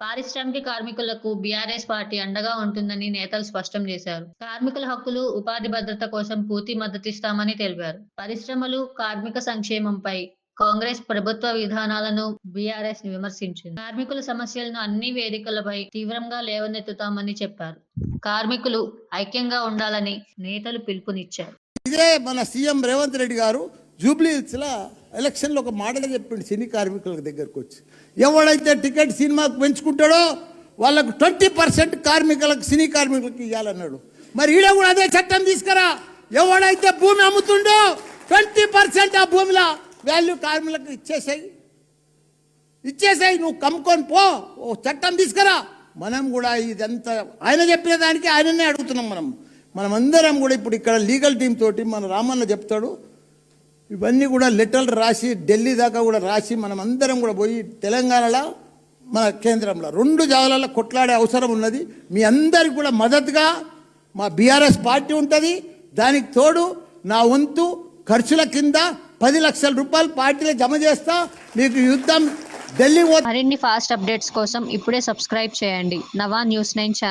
పారిశ్రామిక కార్మికులకు BRS party అండగా ఉంటుందని నేతలు స్పష్టం చేశారు. కార్మికుల హక్కులు ఉపాధి భద్రత కోసం పూర్తి మద్దతిస్తామని తెలిపారు. పరిశ్రమలు కార్మిక సంక్షేమంపై కాంగ్రెస్ ప్రభుత్వ విధానాలను బీఆర్ఎస్ విమర్శించింది. కార్మికుల సమస్యలను అన్ని వేదికలపై తీవ్రంగా లేవనెత్తుతామని చెప్పారు. కార్మికులు ఐక్యంగా ఉండాలని నేతలు పిలుపునిచ్చారు. ఇదే మన సీఎం రేవంత్ రెడ్డి గారు జూబ్లీ ఎలక్షన్లో ఒక మాటలు చెప్పిండు సినీ కార్మికుల దగ్గరకు వచ్చి. ఎవడైతే టికెట్ సినిమాకు పెంచుకుంటాడో వాళ్ళకు ట్వంటీ పర్సెంట్ కార్మికులకు సినీ కార్మికులకు ఇవ్వాలన్నాడు మరి ఈడ కూడా అదే చట్టం తీసుకురా. ఎవడైతే భూమి అమ్ముతుండో ట్వంటీ పర్సెంట్ ఆ భూమిలో వాల్యూ కార్మికులకు ఇచ్చేసాయి. ఇచ్చేసాయి నువ్వు కమ్ముకొని పో ఓ చట్టం తీసుకురా. మనం కూడా ఇదంతా ఆయన చెప్పిన దానికి ఆయననే అడుగుతున్నాం మనం. మనమందరం కూడా ఇప్పుడు ఇక్కడ లీగల్ టీం తోటి మన రామన్న చెప్తాడు ఇవన్నీ కూడా లెటర్లు రాసి ఢిల్లీ దాకా కూడా రాసి మనం అందరం కూడా పోయి తెలంగాణలో మన కేంద్రంలో రెండు జాగాలలో కొట్లాడే అవసరం ఉన్నది. మీ అందరికి కూడా మద్దతుగా మా బీఆర్ఎస్ పార్టీ ఉంటుంది. దానికి తోడు నా వంతు ఖర్చుల కింద పది లక్షల రూపాయలు పార్టీలో జమ చేస్తా. మీకు యుద్ధం ఢిల్లీ మరిన్ని ఫాస్ట్ అప్డేట్స్ కోసం ఇప్పుడే సబ్స్క్రైబ్ చేయండి. Nava news nine channel.